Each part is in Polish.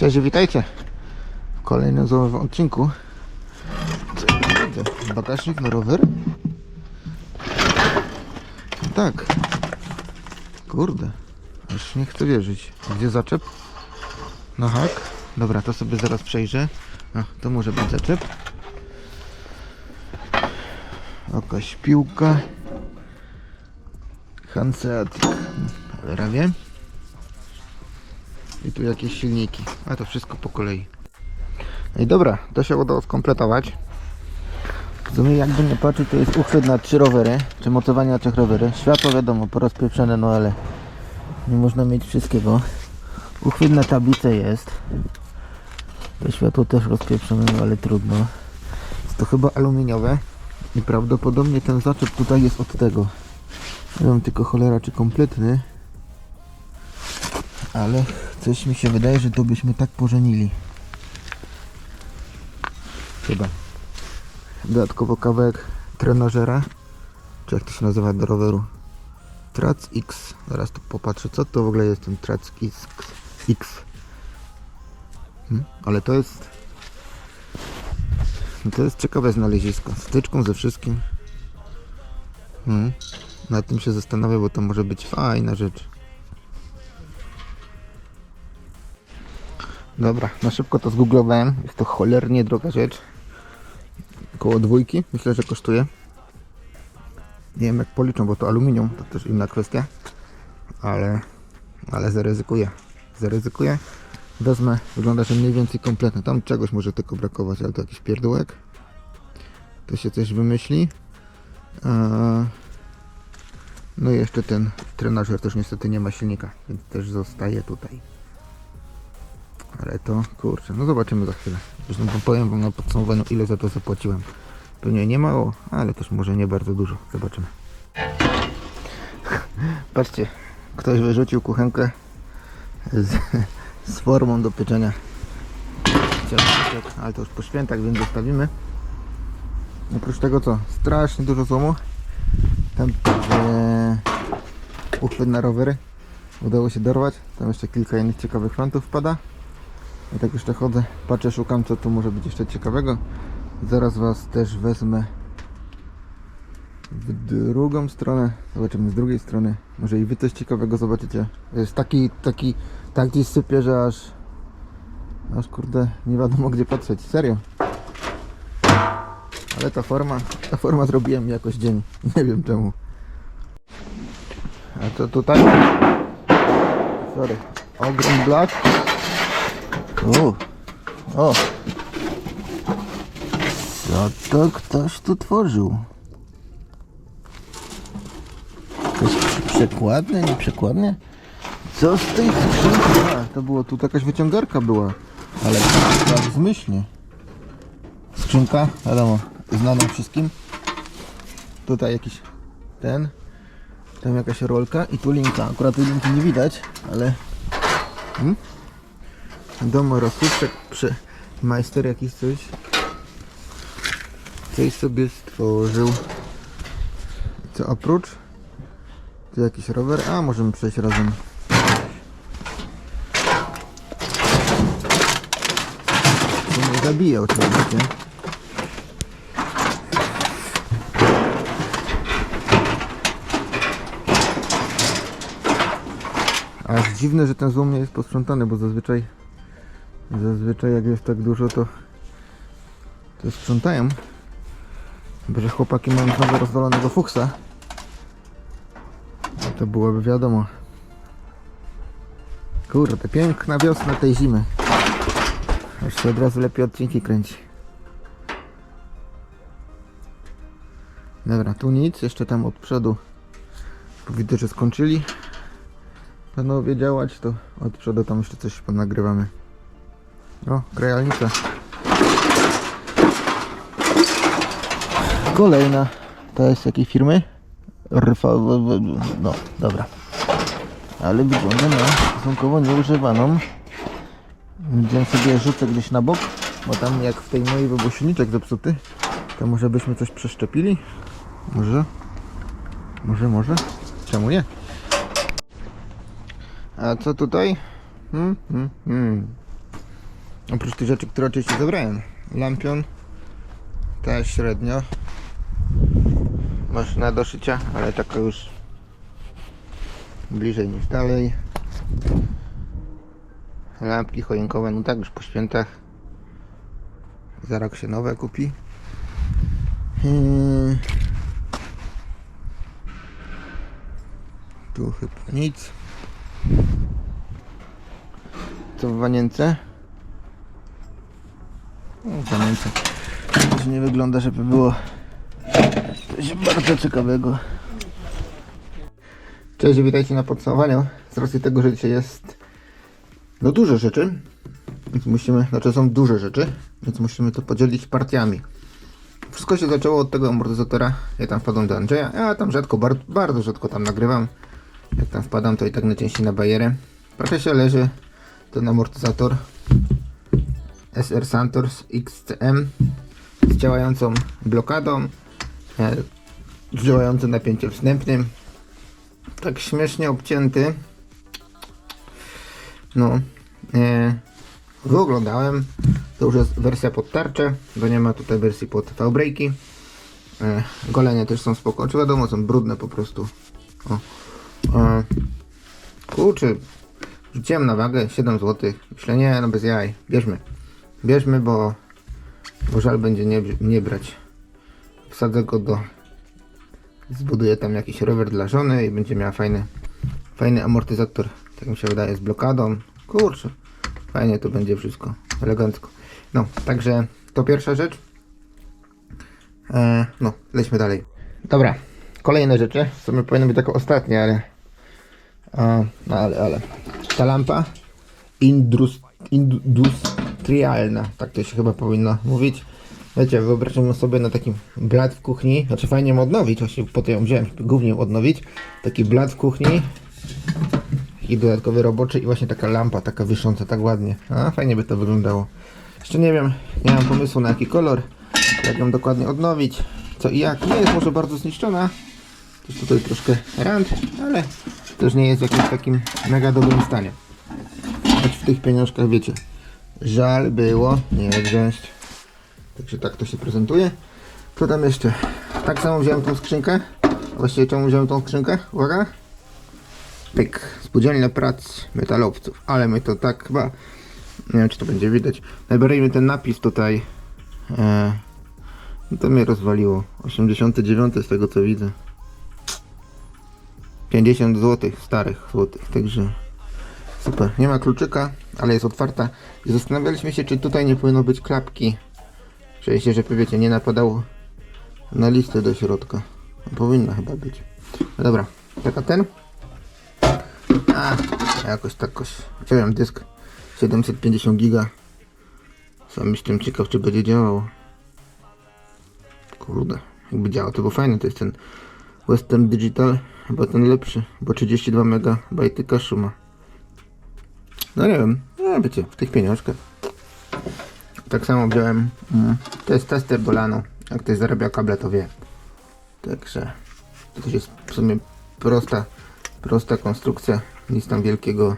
Cześć, witajcie w kolejnym złowym odcinku. Bagażnik na rower? Tak. Kurde, aż nie chcę wierzyć. Gdzie zaczep? No hak. Dobra, to sobie zaraz przejrzę. A, to może być zaczep. Jakaś piłka. Hanseatic. Ale rawie. I tu jakieś silniki. A to wszystko po kolei. No i dobra, to się udało skompletować. W sumie jakby nie patrzeć, to jest uchwyt na trzy rowery, czy mocowanie na trzech rowery. Światło wiadomo, porozpieprzone, no ale nie można mieć wszystkiego. Uchwyt na tablicę jest. To światło też rozpieprzone, no ale trudno. Jest to chyba aluminiowe i prawdopodobnie ten zaczep tutaj jest od tego. Nie wiem tylko cholera czy kompletny, ale coś mi się wydaje, że to byśmy tak pożenili. Chyba. Dodatkowo kawałek trenażera, czy jak to się nazywa do roweru. Trac X. Zaraz tu popatrzę, co to w ogóle jest ten Trac X. X. Hmm? Ale to jest. To jest ciekawe znalezisko. Z wtyczką ze wszystkim. Hmm. Nad tym się zastanawiam, bo to może być fajna rzecz. Dobra, na szybko to zgooglowałem. Jest to cholernie droga rzecz. Koło dwójki, myślę, że kosztuje. Nie wiem jak policzą, bo to aluminium, to też inna kwestia. Ale, ale zaryzykuję. Zaryzykuję. Wezmę, wygląda, że mniej więcej kompletne. Tam czegoś może tylko brakować, ale to jakiś pierdółek. To się coś wymyśli. Eee, no i jeszcze ten trenażer też niestety nie ma silnika, więc też zostaje tutaj. Ale to kurczę, no zobaczymy za chwilę. Zresztą powiem wam na podsumowaniu ile za to zapłaciłem. Pewnie nie mało, ale też może nie bardzo dużo. Zobaczymy. Patrzcie, ktoś wyrzucił kuchenkę z, z formą do pieczenia ale to już po świętach, więc zostawimy. Oprócz tego co? Strasznie dużo złomu. Tam e, uchwyt na rowery udało się dorwać. Tam jeszcze kilka innych ciekawych frontów wpada. Ja tak jeszcze chodzę, patrzę, szukam co tu może być jeszcze ciekawego. Zaraz Was też wezmę w drugą stronę. Zobaczymy z drugiej strony. Może i Wy coś ciekawego zobaczycie. Jest taki, taki, tak gdzieś sypie, że aż, aż kurde, nie wiadomo gdzie patrzeć. Serio. Ale ta forma, ta forma zrobiłem jakoś dzień. Nie wiem czemu. A to tutaj? Sorry. Ogrom Black. O, o. Co to ktoś tu tworzył? Jakieś przekładne, nieprzekładne? Co z tej skrzynki? A, to było tu jakaś wyciągarka była. Ale tak zmyślnie. Skrzynka, wiadomo, znana wszystkim. Tutaj jakiś ten. Tam jakaś rolka i tu linka. Akurat tu linki nie widać, ale... Hmm? Domorosłówczak, przy majster jakiś coś. Coś sobie stworzył. Co oprócz? Tu jakiś rower, a możemy przejść razem. To nie zabija oczywiście. Aż dziwne, że ten złom nie jest posprzątany, bo zazwyczaj Zazwyczaj jak jest tak dużo to to sprzątają. Chyba, że chłopaki mają znowu rozwalonego fuksa. No to byłoby wiadomo. Kurde, piękna wiosna tej zimy. Aż się od razu lepiej odcinki kręci. Dobra, tu nic, jeszcze tam od przodu. Widzę, że skończyli. Panowie działać, to od przodu tam jeszcze coś ponagrywamy. O, krajalnica. Kolejna. To jest jakiej firmy? RV... No, dobra. Ale wygląda na stosunkowo nieużywaną. Więc sobie rzucę gdzieś na bok, bo tam jak w tej mojej był silniczek zepsuty, to może byśmy coś przeszczepili? Może? Może, może? Czemu nie? A co tutaj? Hmm, hmm, hmm. Oprócz tych rzeczy, które oczywiście zabrałem. Lampion też średnio. Maszyna do szycia, ale taka już bliżej niż dalej. Lampki choinkowe, no tak już po świętach. Za rok się nowe kupi. Hmm. Tu chyba nic. Co w wanience? Też nie wygląda, żeby było coś bardzo ciekawego. Cześć, witajcie na podsumowaniu. Z racji tego, że dzisiaj jest no dużo rzeczy, więc musimy, znaczy są duże rzeczy, więc musimy to podzielić partiami. Wszystko się zaczęło od tego amortyzatora. Ja tam wpadłem do Andrzeja. Ja tam rzadko, bardzo, bardzo rzadko tam nagrywam. Jak tam wpadam, to i tak najczęściej na bajerę. Pakiecie leży ten amortyzator SR Santos XCM z działającą blokadą, e, z działającym napięciem wstępnym. Tak śmiesznie obcięty. No. E, Wyoglądałem. To już jest wersja pod tarczę, bo nie ma tutaj wersji pod V-breaki. E, golenie też są spoko. Czy wiadomo, są brudne po prostu. O. E, kurczę, rzuciłem na wagę 7 zł. Myślę, nie, no bez jaj. Bierzmy. Bierzmy, bo, bo żal będzie nie, nie brać. Wsadzę go do... Zbuduję tam jakiś rower dla żony i będzie miała fajny, fajny amortyzator. Tak mi się wydaje, z blokadą. Kurczę. Fajnie to będzie wszystko, elegancko. No, także to pierwsza rzecz. E, no, lećmy dalej. Dobra, kolejne rzeczy. W sumie powinno być jako ostatnie, ale... A, no ale, ale. Ta lampa indus, industrialna, tak to się chyba powinno mówić. Wiecie, wyobrażam sobie na takim blat w kuchni, znaczy fajnie ją odnowić, właśnie po to ją wziąłem, głównie odnowić. Taki blat w kuchni, i dodatkowy roboczy i właśnie taka lampa, taka wisząca, tak ładnie. A, fajnie by to wyglądało. Jeszcze nie wiem, nie mam pomysłu na jaki kolor, jak ją dokładnie odnowić, co i jak. Nie jest może bardzo zniszczona, też tutaj troszkę rand, ale też nie jest w jakimś takim mega dobrym stanie. Choć w tych pieniążkach wiecie, żal było nie wziąć. Także tak to się prezentuje. Co tam jeszcze? Tak samo wziąłem tą skrzynkę. Właściwie czemu wziąłem tą skrzynkę? Uwaga. Pyk, spółdzielnia prac metalowców, ale my to tak chyba, nie wiem czy to będzie widać, najbardziej ten napis tutaj, e, no to mnie rozwaliło, 89 z tego co widzę, 50 zł, starych złotych, także super, nie ma kluczyka, ale jest otwarta i zastanawialiśmy się czy tutaj nie powinno być klapki, sensie, żeby wiecie, nie napadało na listę do środka, powinna chyba być, no dobra, taka ten, a, jakoś takoś. Wziąłem dysk 750 giga. Sam jestem ciekaw, czy będzie działał. Kurde, jakby działał, to było fajne. To jest ten Western Digital, chyba ten lepszy, bo 32 MB kaszu ma. No nie wiem, no wiecie, w tych pieniążkach. Tak samo wziąłem, mm, to jest tester do LANu. Jak ktoś zarabia kable, to wie. Także to też jest w sumie prosta, prosta konstrukcja nic tam wielkiego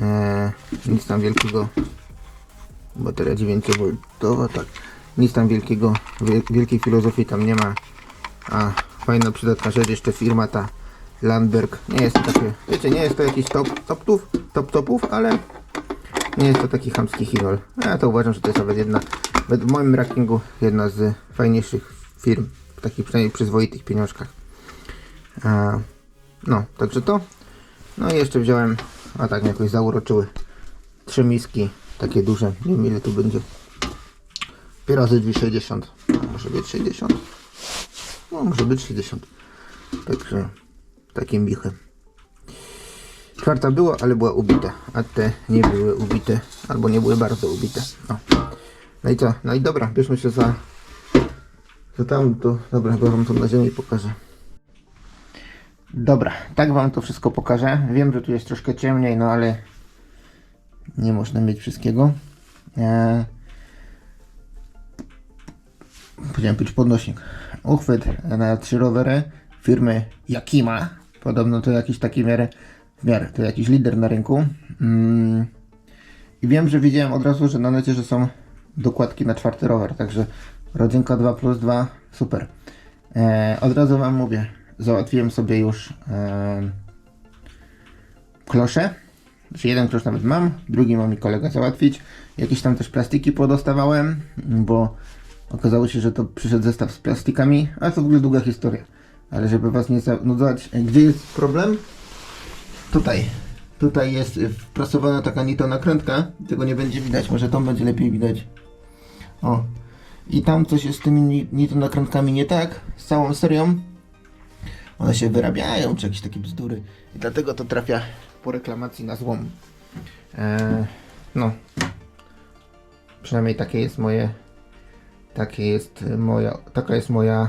e, nic tam wielkiego bateria 9V tak nic tam wielkiego wie, wielkiej filozofii tam nie ma a fajna przydatna rzecz jeszcze firma ta Landberg. Nie jest to takie wiecie nie jest to jakiś top topów top topów ale nie jest to taki chamski Hirol ja to uważam że to jest nawet jedna w moim rankingu jedna z fajniejszych firm w takich przynajmniej przyzwoitych pieniążkach. A, no także to. No i jeszcze wziąłem, a tak mnie jakoś zauroczyły, trzy miski, takie duże, nie wiem ile tu będzie. 5 razy 260, a może być 60, no może być 60, także takie michy. Czwarta była, ale była ubita, a te nie były ubite, albo nie były bardzo ubite. No, no i co? No i dobra, bierzmy się za, za tam, to dobra, chyba wam to na ziemi pokażę. Dobra, tak wam to wszystko pokażę. Wiem, że tu jest troszkę ciemniej, no ale nie można mieć wszystkiego. Eee... Powiedziałem być podnośnik. Uchwyt na trzy rowery firmy Yakima. Podobno to jakiś taki miarę, w miarę to jakiś lider na rynku. Mm. I wiem, że widziałem od razu, że na necie, że są dokładki na czwarty rower, także rodzinka 2 plus 2, super. E, od razu Wam mówię, załatwiłem sobie już e, klosze. Znaczy jeden klosz nawet mam, drugi ma mi kolega załatwić. Jakieś tam też plastiki podostawałem, bo okazało się, że to przyszedł zestaw z plastikami, a to w ogóle długa historia. Ale żeby Was nie zanudzać, e, gdzie jest problem? Tutaj. Tutaj jest y, wprasowana taka nito nakrętka. Tego nie będzie widać, może tam będzie lepiej widać. O. I tam coś jest z tymi ni- nito nakrętkami nie tak, z całą serią. One się wyrabiają, czy jakieś takie bzdury. I dlatego to trafia po reklamacji na złom. Eee, no. Przynajmniej takie jest moje. Takie jest moja. Taka jest moja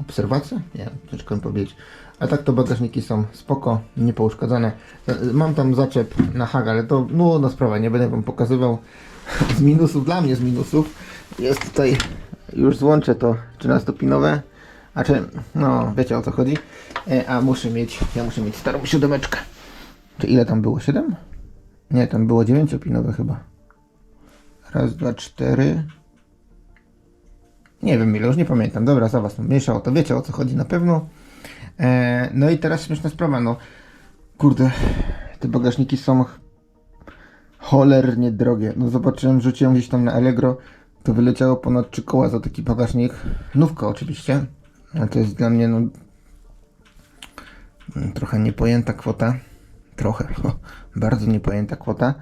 obserwacja? Nie ciężko powiedzieć. A tak to bagażniki są spoko, niepouszkadzane. E, Mam tam zaczep na hag, ale to nudna sprawa, nie będę wam pokazywał z minusów, dla mnie z minusów. Jest tutaj, już złączę to 13-pinowe, a czy, no wiecie o co chodzi. E, A muszę mieć, ja muszę mieć starą siódemeczkę. Czy ile tam było? 7? Nie, tam było 9-pinowe chyba. Raz, dwa, cztery. Nie wiem ile, już nie pamiętam. Dobra, za was mniejsza o to. Wiecie o co chodzi na pewno. E, no i teraz śmieszna sprawa, no. Kurde, te bagażniki są ch- cholernie drogie. No zobaczyłem, rzuciłem gdzieś tam na Allegro, to wyleciało ponad 3 koła za taki bagażnik. Nówka oczywiście. Ale to jest dla mnie, no... mm, Trochę niepojęta kwota. Trochę, bardzo niepojęta kwota.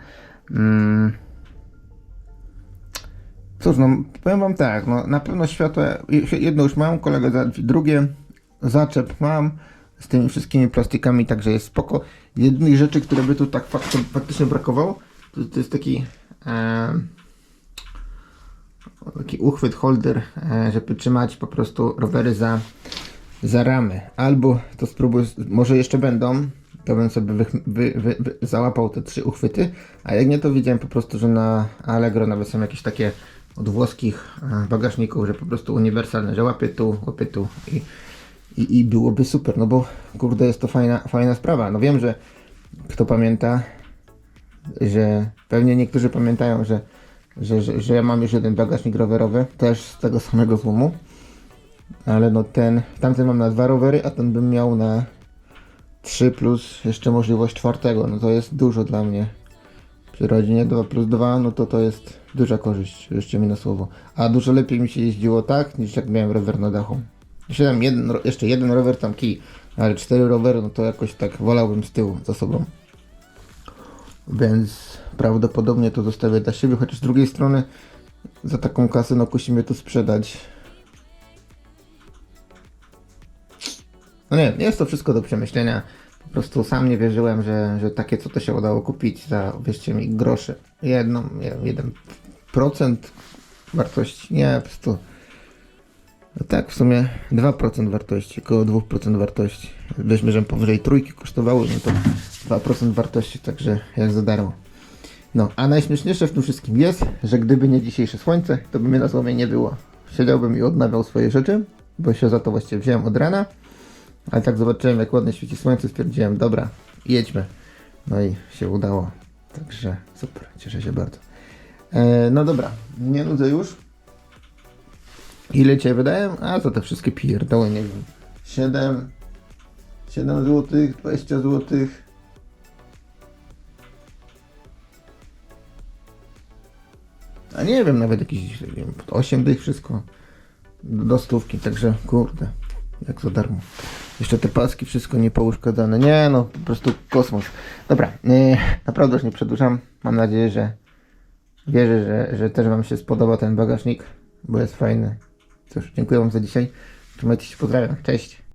Mm. Cóż, no powiem wam tak, no na pewno światło, jedno już mam, kolega drugie, zaczep mam z tymi wszystkimi plastikami, także jest spoko. Jednej rzeczy, które by tu tak fakt, faktycznie brakowało, to, to jest taki em, taki uchwyt, holder, e, żeby trzymać po prostu rowery za, za ramy. Albo to spróbuję, może jeszcze będą, to bym sobie wy, wy, wy, wy, załapał te trzy uchwyty, a jak nie to widziałem po prostu, że na Allegro nawet są jakieś takie od włoskich e, bagażników, że po prostu uniwersalne, że łapie tu, łapie tu i, i, i byłoby super, no bo kurde jest to fajna, fajna sprawa. No wiem, że kto pamięta, że pewnie niektórzy pamiętają, że, że, że, że ja mam już jeden bagażnik rowerowy, też z tego samego złomu, ale no ten, tamten mam na dwa rowery, a ten bym miał na 3 plus jeszcze możliwość czwartego, no to jest dużo dla mnie. Przy rodzinie 2 plus 2, no to to jest duża korzyść, jeszcze mi na słowo. A dużo lepiej mi się jeździło tak, niż jak miałem rower na dachu. Jeszcze, jeden, jeszcze jeden rower tam kij, ale cztery rowery, no to jakoś tak wolałbym z tyłu za sobą. Więc prawdopodobnie to zostawię dla siebie, chociaż z drugiej strony za taką kasę no kusi mnie to sprzedać. No nie, jest to wszystko do przemyślenia. Po prostu sam nie wierzyłem, że, że takie co to się udało kupić za, wierzcie mi, grosze. Jedną, jeden procent wartości, nie, po prostu. No tak, w sumie 2% wartości, około 2% wartości. Weźmy, że powyżej trójki kosztowały, no to 2% wartości, także jak za darmo. No, a najśmieszniejsze w tym wszystkim jest, że gdyby nie dzisiejsze słońce, to by mnie na słowie nie było. Siedziałbym i odnawiał swoje rzeczy, bo się za to właściwie wziąłem od rana. Ale tak zobaczyłem, jak ładnie świeci słońce, stwierdziłem, dobra, jedźmy. No i się udało. Także super, cieszę się bardzo. E, no dobra, nie nudzę już. Ile cię wydałem? A to te wszystkie pierdoły, nie wiem. 7, 7 zł, 20 zł. A nie wiem, nawet jakieś nie wiem, 8 dych wszystko do stówki, także kurde, jak za darmo. Jeszcze te paski, wszystko niepouszkadzane. Nie no, po prostu kosmos. Dobra, yy, naprawdę już nie przedłużam. Mam nadzieję, że wierzę, że, że też Wam się spodoba ten bagażnik, bo jest fajny. Cóż, dziękuję Wam za dzisiaj. Trzymajcie się, pozdrawiam. Cześć.